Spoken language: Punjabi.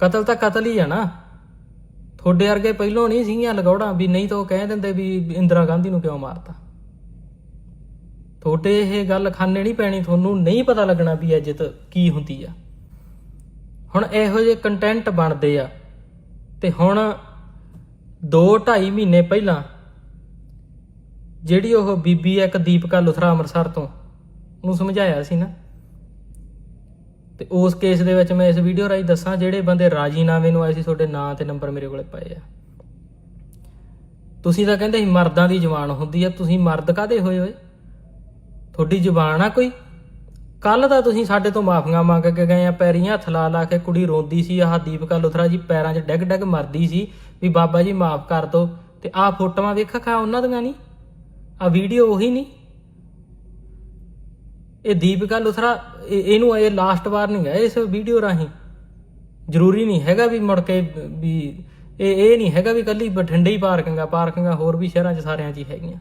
ਕਤਲ ਤਾਂ ਕਤਲ ਹੀ ਆ ਨਾ। ਤੁਹਾਡੇ ਵਰਗੇ ਪਹਿਲੋਂ ਨਹੀਂ ਸੀਗੀਆਂ ਲਗੌੜਾਂ ਵੀ ਨਹੀਂ ਤਾਂ ਉਹ ਕਹਿ ਦਿੰਦੇ ਵੀ ਇੰਦਰਾ ਗਾਂਧੀ ਨੂੰ ਕਿਉਂ ਮਾਰਤਾ। ਤੁਹਾਡੇ ਇਹ ਗੱਲ ਖਾਨੇ ਨਹੀਂ ਪੈਣੀ, ਤੁਹਾਨੂੰ ਨਹੀਂ ਪਤਾ ਲੱਗਣਾ ਵੀ ਇੱਜ਼ਤ ਕੀ ਹੁੰਦੀ ਆ। ਹੁਣ ਇਹੋ ਜਿਹੇ ਕੰਟੈਂਟ ਬਣਦੇ ਆ ਤੇ ਹੁਣ 2 2.5 ਮਹੀਨੇ ਪਹਿਲਾਂ ਜਿਹੜੀ ਉਹ ਬੀਬੀ ਆ ਇੱਕ ਦੀਪਕਾ ਲੁਥਰਾ ਅੰਮ੍ਰਿਤਸਰ ਤੋਂ ਉਹਨੂੰ ਸਮਝਾਇਆ ਸੀ ਨਾ। ਤੇ ਉਸ ਕੇਸ ਦੇ ਵਿੱਚ ਮੈਂ ਇਸ ਵੀਡੀਓ ਰਾਹੀਂ ਦੱਸਾਂ ਜਿਹੜੇ ਬੰਦੇ ਰਾਜੀਨਾਮੇ ਨੂੰ ਆਏ ਸੀ, ਤੁਹਾਡੇ ਨਾਂ ਤੇ ਨੰਬਰ ਮੇਰੇ ਕੋਲੇ ਪਏ ਆ। ਤੁਸੀਂ ਤਾਂ ਕਹਿੰਦੇ ਸੀ ਮਰਦਾਂ ਦੀ ਜ਼ੁਬਾਨ ਹੁੰਦੀ ਆ, ਤੁਸੀਂ ਮਰਦ ਕਾਦੇ ਹੋਏ ਹੋਏ? ਤੁਹਾਡੀ ਜ਼ੁਬਾਨ ਆ ਕੋਈ? ਕੱਲ ਦਾ ਤੁਸੀਂ ਸਾਡੇ ਤੋਂ ਮਾਫੀਆਂ ਮੰਗ ਕੇ ਗਏ ਆ ਪੈਰੀਂ ਹੱਥ ਲਾ ਲਾ ਕੇ ਕੁੜੀ ਰੋਂਦੀ ਸੀ, ਆਹ ਦੀਪਕਾ ਲੁਥਰਾ ਜੀ ਪੈਰਾਂ 'ਚ ਡਿੱਗ ਡਿੱਗ ਮਰਦੀ ਸੀ ਵੀ ਬਾਬਾ ਜੀ ਮਾਫ ਕਰ ਦਿਓ ਤੇ ਆਹ ਫੋਟੋਆਂ ਵੇਖਾ ਖਾ ਉਹਨਾਂ ਦੀਆਂ ਨਹੀਂ ਆ ਵੀਡੀਓ ਉਹੀ ਨਹੀਂ ਇਹ ਦੀਪਿਕਾ ਲੁਥਰਾ, ਇਹ- ਇਹਨੂੰ ਇਹ ਲਾਸਟ ਵਾਰ ਨਹੀਂ ਹੈ ਇਸ ਵੀਡੀਓ ਰਾਹੀਂ। ਜ਼ਰੂਰੀ ਨਹੀਂ ਹੈਗਾ ਵੀ ਮੁੜ ਕੇ ਵੀ ਇਹ ਇਹ ਨਹੀਂ ਹੈਗਾ ਵੀ ਕੱਲੀ ਬਠਿੰਡੇ ਹੀ ਪਾਰਕਿੰਗ ਆ ਪਾਰਕਿੰਗਾਂ ਹੋਰ ਵੀ ਸ਼ਹਿਰਾਂ 'ਚ ਸਾਰਿਆਂ 'ਚ ਹੀ ਹੈਗੀਆਂ।